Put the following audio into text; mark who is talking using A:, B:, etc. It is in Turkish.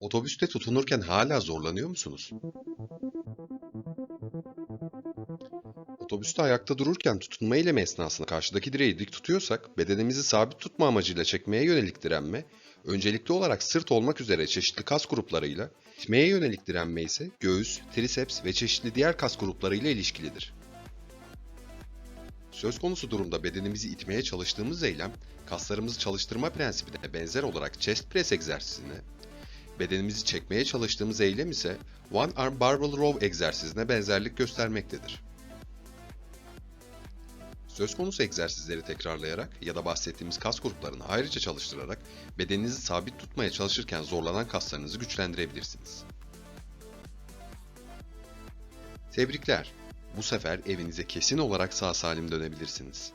A: Otobüste tutunurken hala zorlanıyor musunuz? Otobüste ayakta dururken tutunma eylemi esnasında karşıdaki direği dik tutuyorsak, bedenimizi sabit tutma amacıyla çekmeye yönelik direnme, öncelikli olarak sırt olmak üzere çeşitli kas gruplarıyla, itmeye yönelik direnme ise göğüs, triceps ve çeşitli diğer kas gruplarıyla ilişkilidir. Söz konusu durumda bedenimizi itmeye çalıştığımız eylem, kaslarımızı çalıştırma prensibine benzer olarak chest press egzersizine, bedenimizi çekmeye çalıştığımız eylem ise one arm barbell row egzersizine benzerlik göstermektedir. Söz konusu egzersizleri tekrarlayarak ya da bahsettiğimiz kas gruplarını ayrıca çalıştırarak bedeninizi sabit tutmaya çalışırken zorlanan kaslarınızı güçlendirebilirsiniz. Tebrikler! Bu sefer evinize kesin olarak sağ salim dönebilirsiniz.